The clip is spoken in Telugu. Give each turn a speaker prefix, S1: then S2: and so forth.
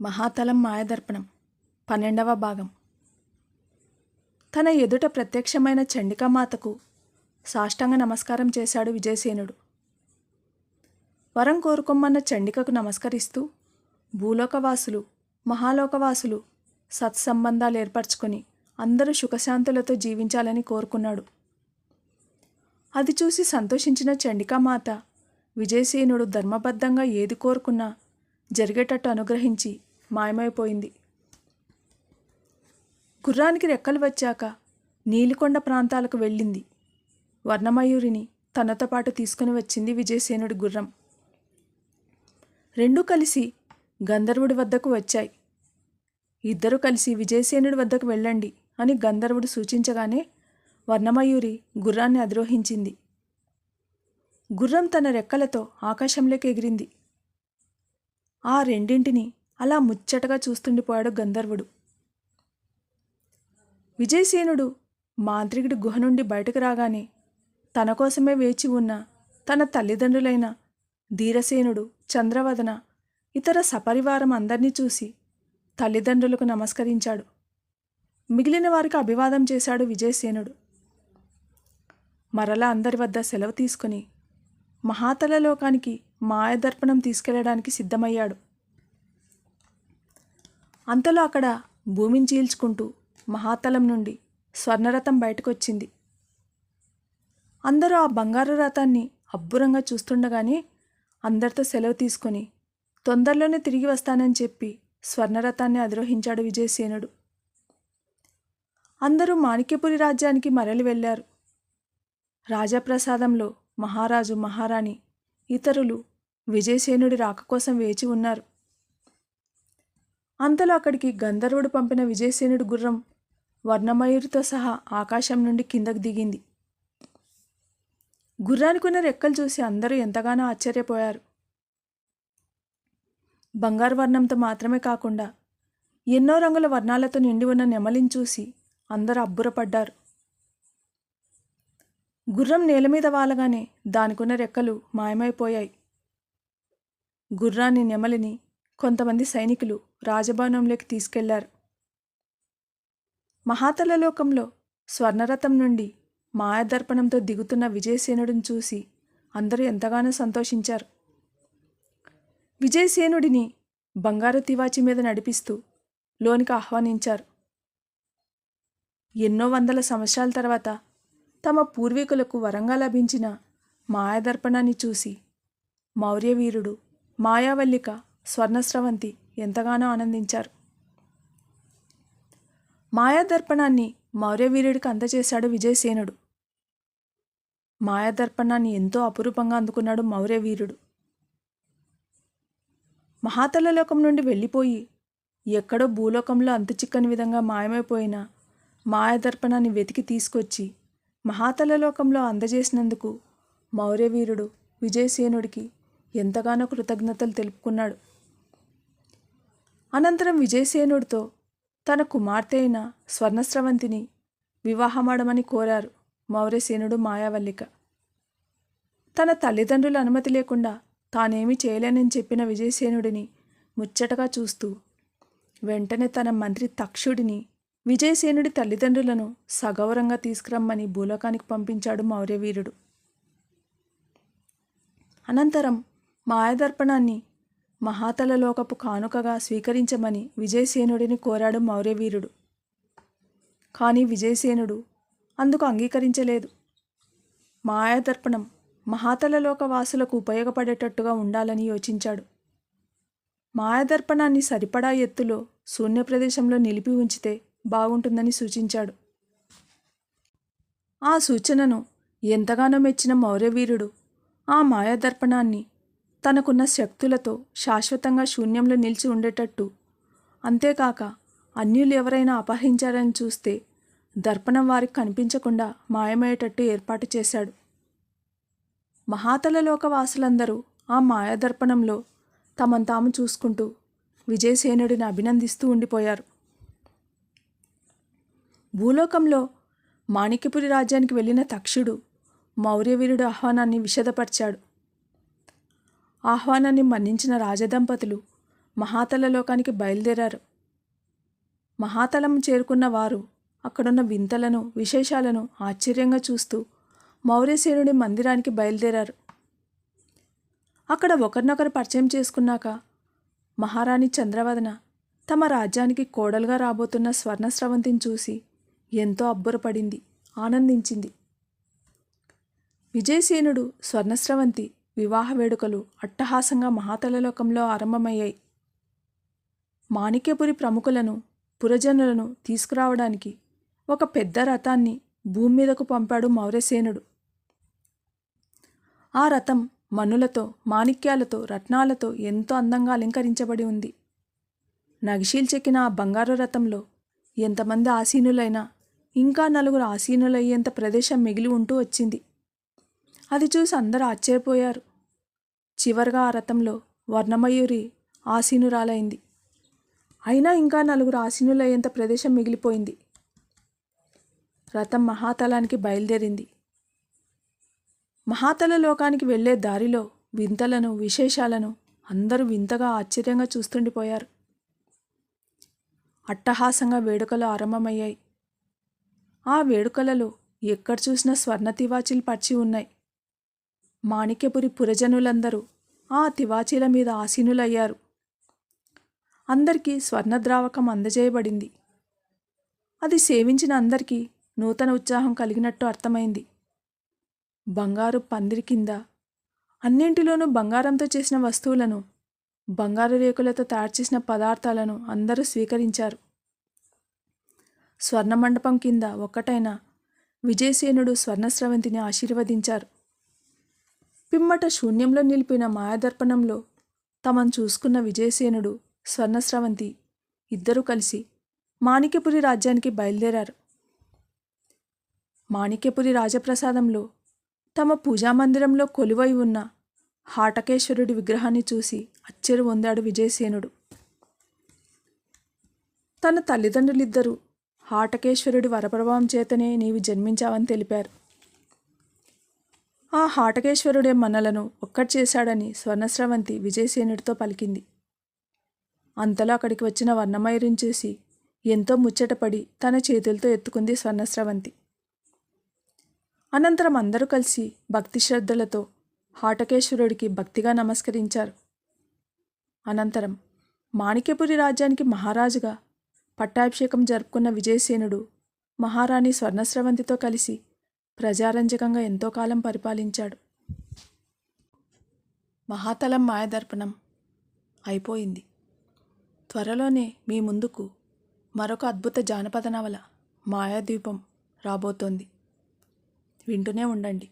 S1: మహాతలం మాయదర్పణం. పన్నెండవ భాగం. తన ఎదుట ప్రత్యక్షమైన చండికామాతకు సాష్టాంగ నమస్కారం చేశాడు విజయసేనుడు. వరం కోరుకోమన్న చండికకు నమస్కరిస్తూ భూలోకవాసులు మహాలోకవాసులు సత్సంబంధాలు ఏర్పరచుకొని అందరూ సుఖశాంతులతో జీవించాలని కోరుకున్నాడు. అది చూసి సంతోషించిన చండికామాత విజయసేనుడు ధర్మబద్ధంగా ఏది కోరుకున్నా జరిగేటట్టు అనుగ్రహించి మాయమైపోయింది. గుర్రానికి రెక్కలు వచ్చాక నీలికొండ ప్రాంతాలకు వెళ్ళింది. వర్ణమయూరిని తనతో పాటు తీసుకుని వచ్చింది విజయసేనుడి గుర్రం. రెండూ కలిసి గంధర్వుడి వద్దకు వచ్చాయి. ఇద్దరు కలిసి విజయసేనుడి వద్దకు వెళ్ళండి అని గంధర్వుడు సూచించగానే వర్ణమయూరి గుర్రాన్ని అధిరోహించింది. గుర్రం తన రెక్కలతో ఆకాశంలోకి ఎగిరింది. ఆ రెండింటిని అలా ముచ్చటగా చూస్తుండిపోయాడు గంధర్వుడు. విజయసేనుడు మాంత్రికుడి గుహ నుండి బయటకు రాగానే తన కోసమే వేచి ఉన్న తన తల్లిదండ్రులైన ధీరసేనుడు చంద్రవదన ఇతర సపరివారం అందరినీ చూసి తల్లిదండ్రులకు నమస్కరించాడు. మిగిలిన వారికి అభివాదం చేశాడు విజయసేనుడు. మరలా అందరి వద్ద సెలవు తీసుకుని మహాతల లోకానికి మాయదర్పణం తీసుకెళ్ళడానికి సిద్ధమయ్యాడు. అంతలో అక్కడ భూమిని చీల్చుకుంటూ మహాతలం నుండి స్వర్ణరథం బయటకొచ్చింది. అందరూ ఆ బంగారు రథాన్ని అబ్బురంగా చూస్తుండగానే అందరితో సెలవు తీసుకొని తొందరలోనే తిరిగి వస్తానని చెప్పి స్వర్ణరథాన్ని అధిరోహించాడు విజయసేనుడు. అందరూ మాణిక్యపురి రాజ్యానికి మరలి వెళ్ళారు. రాజప్రసాదంలో మహారాజు మహారాణి ఇతరులు విజయసేనుడి రాక కోసం వేచి ఉన్నారు. అంతలో అక్కడికి గంధర్వుడు పంపిన విజయసేనుడి గుర్రం వర్ణమయూరితో సహా ఆకాశం నుండి కిందకు దిగింది. గుర్రానికున్న రెక్కలు చూసి అందరూ ఎంతగానో ఆశ్చర్యపోయారు. బంగారు వర్ణంతో మాత్రమే కాకుండా ఎన్నో రంగుల వర్ణాలతో నిండి ఉన్న నెమలిని చూసి అందరూ అబ్బురపడ్డారు. గుర్రం నేల మీద వాలగానే దానికున్న రెక్కలు మాయమైపోయాయి. గుర్రాన్ని నెమలిని కొంతమంది సైనికులు రాజభవనంలోకి తీసుకెళ్ళారు. మహాతలలోకంలో స్వర్ణరథం నుండి మాయాదర్పణంతో దిగుతున్న విజయసేనుడిని చూసి అందరూ ఎంతగానో సంతోషించారు. విజయసేనుడిని బంగారు తివాచి మీద నడిపిస్తూ లోనికి ఆహ్వానించారు. ఎన్నో వందల సంవత్సరాల తర్వాత తమ పూర్వీకులకు వరంగా లభించిన మాయాదర్పణాన్ని చూసి మౌర్యవీరుడు మాయావల్లిక స్వర్ణస్రవంతి ఎంతగానో ఆనందించారు. మాయాదర్పణాన్ని మౌర్యవీరుడికి అందజేశాడు విజయసేనుడు. మాయాదర్పణాన్ని ఎంతో అపురూపంగా అందుకున్నాడు మౌర్యవీరుడు. మహాతలలోకం నుండి వెళ్ళిపోయి ఎక్కడో భూలోకంలో అంతుచిక్కని విధంగా మాయమైపోయిన మాయాదర్పణాన్ని వెతికి తీసుకొచ్చి మహాతలలోకంలో అందజేసినందుకు మౌర్యవీరుడు విజయసేనుడికి ఎంతగానో కృతజ్ఞతలు తెలుపుకున్నాడు. అనంతరం విజయసేనుడితో తన కుమార్తె అయిన స్వర్ణస్రవంతిని వివాహమాడమని కోరారు మౌర్యసేనుడు మాయావల్లిక. తన తల్లిదండ్రుల అనుమతి లేకుండా తానేమీ చేయలేనని చెప్పిన విజయసేనుడిని ముచ్చటగా చూస్తూ వెంటనే తన మంత్రి తక్షుడిని విజయసేనుడి తల్లిదండ్రులను సగౌరంగా తీసుకురమ్మని భూలోకానికి పంపించాడు మౌర్యవీరుడు. అనంతరం మాయదర్పణాన్ని మహాతలలోకపు కానుకగా స్వీకరించమని విజయసేనుడిని కోరాడు మౌర్యవీరుడు. కానీ విజయసేనుడు అందుకు అంగీకరించలేదు. మాయాదర్పణం మహాతలలోక వాసులకు ఉపయోగపడేటట్టుగా ఉండాలని యోచించాడు. మాయాదర్పణాన్ని సరిపడా ఎత్తులో శూన్య ప్రదేశంలో నిలిపి ఉంచితే బాగుంటుందని సూచించాడు. ఆ సూచనను ఎంతగానో మెచ్చిన మౌర్యవీరుడు ఆ మాయాదర్పణాన్ని తనకున్న శక్తులతో శాశ్వతంగా శూన్యంలో నిలిచి ఉండేటట్టు. అంతేకాక అన్యులు ఎవరైనా అపహరించారని చూస్తే దర్పణం వారికి కనిపించకుండా మాయమయ్యేటట్టు ఏర్పాటు చేశాడు. మహాతలలోక వాసులందరూ ఆ మాయాదర్పణంలో తమను తాము చూసుకుంటూ విజయసేనుడిని అభినందిస్తూ ఉండిపోయారు. భూలోకంలో మాణిక్యపురి రాజ్యానికి వెళ్ళిన తక్షుడు మౌర్యవీరుడు ఆహ్వానాన్ని విషదపరిచాడు. ఆహ్వానాన్ని మన్నించిన రాజదంపతులు మహాతల లోకానికి బయలుదేరారు. మహాతలం చేరుకున్న వారు అక్కడున్న వింతలను విశేషాలను ఆశ్చర్యంగా చూస్తూ మౌర్యసేనుడి మందిరానికి బయలుదేరారు. అక్కడ ఒకరినొకరు పరిచయం చేసుకున్నాక మహారాణి చంద్రవదన తమ రాజ్యానికి కోడలుగా రాబోతున్న స్వర్ణస్రవంతిని చూసి ఎంతో అబ్బురపడింది ఆనందించింది. విజయసేనుడు స్వర్ణస్రవంతి వివాహ వేడుకలు అట్టహాసంగా మహాతలలోకంలో ఆరంభమయ్యాయి. మాణిక్యపురి ప్రముఖులను పురజనులను తీసుకురావడానికి ఒక పెద్ద రథాన్ని భూమి మీదకు పంపాడు మౌర్యసేనుడు. ఆ రథం మనులతో మాణిక్యాలతో రత్నాలతో ఎంతో అందంగా అలంకరించబడి ఉంది. నగిషీలు చెక్కిన ఆ బంగారు రథంలో ఎంతమంది ఆసీనులైనా ఇంకా నలుగురు ఆసీనులయ్యేంత ప్రదేశం మిగిలి ఉంటూ వచ్చింది. అది చూసి అందరూ ఆశ్చర్యపోయారు. చివరిగా ఆ రథంలో వర్ణమయూరి ఆసీనురాలైంది. అయినా ఇంకా నలుగురు ఆసీనులయ్యేంత ప్రదేశం మిగిలిపోయింది. రథం మహాతలానికి బయలుదేరింది. మహాతల లోకానికి వెళ్ళే దారిలో వింతలను విశేషాలను అందరూ వింతగా ఆశ్చర్యంగా చూస్తుండిపోయారు. అట్టహాసంగా వేడుకలు ఆరంభమయ్యాయి. ఆ వేడుకలలో ఎక్కడ చూసినా స్వర్ణ తివాచీలు పరిచి ఉన్నాయి. మాణిక్యపురి పురజనులందరూ ఆ తివాచీల మీద ఆసీనులయ్యారు. అందరికీ స్వర్ణద్రావకం అందజేయబడింది. అది సేవించిన అందరికీ నూతన ఉత్సాహం కలిగినట్టు అర్థమైంది. బంగారు పందిరి కింద అన్నింటిలోనూ బంగారంతో చేసిన వస్తువులను బంగారు రేకులతో తయారు చేసిన పదార్థాలను అందరూ స్వీకరించారు. స్వర్ణ మండపం కింద ఒక్కటైన విజయసేనుడు స్వర్ణస్రవంతిని ఆశీర్వదించారు. పిమ్మట శూన్యంలో నిలిపిన మాయాదర్పణంలో తమను చూసుకున్న విజయసేనుడు స్వర్ణస్రవంతి ఇద్దరూ కలిసి మాణిక్యపురి రాజ్యానికి బయలుదేరారు. మాణిక్యపురి రాజప్రసాదంలో తమ పూజామందిరంలో కొలువై ఉన్న హాటకేశ్వరుడి విగ్రహాన్ని చూసి అచ్చెరు పొందాడు విజయసేనుడు. తన తల్లిదండ్రులిద్దరూ హాటకేశ్వరుడి వరప్రభావం చేతనే నీవు జన్మించావని తెలిపారు. ఆ హాటకేశ్వరుడే మనలను ఒక్కటి చేశాడని స్వర్ణస్రవంతి విజయసేనుడితో పలికింది. అంతలో అక్కడికి వచ్చిన వర్ణమయూరిని చూసి ఎంతో ముచ్చటపడి తన చేతులతో ఎత్తుకుంది స్వర్ణస్రవంతి అనంతరం అందరూ కలిసి భక్తి శ్రద్ధలతో హాటకేశ్వరుడికి భక్తిగా నమస్కరించారు. అనంతరం మాణిక్యపురి రాజ్యానికి మహారాజుగా పట్టాభిషేకం జరుపుకున్న విజయసేనుడు మహారాణి స్వర్ణస్రవంతితో కలిసి ప్రజారంజకంగా ఎంతో కాలం పరిపాలించాడు. మహాతలం మాయదర్పణం అయిపోయింది. త్వరలోనే మీ ముందుకు మరొక అద్భుత జానపద నవల మాయాద్వీపం రాబోతోంది. వింటూనే ఉండండి.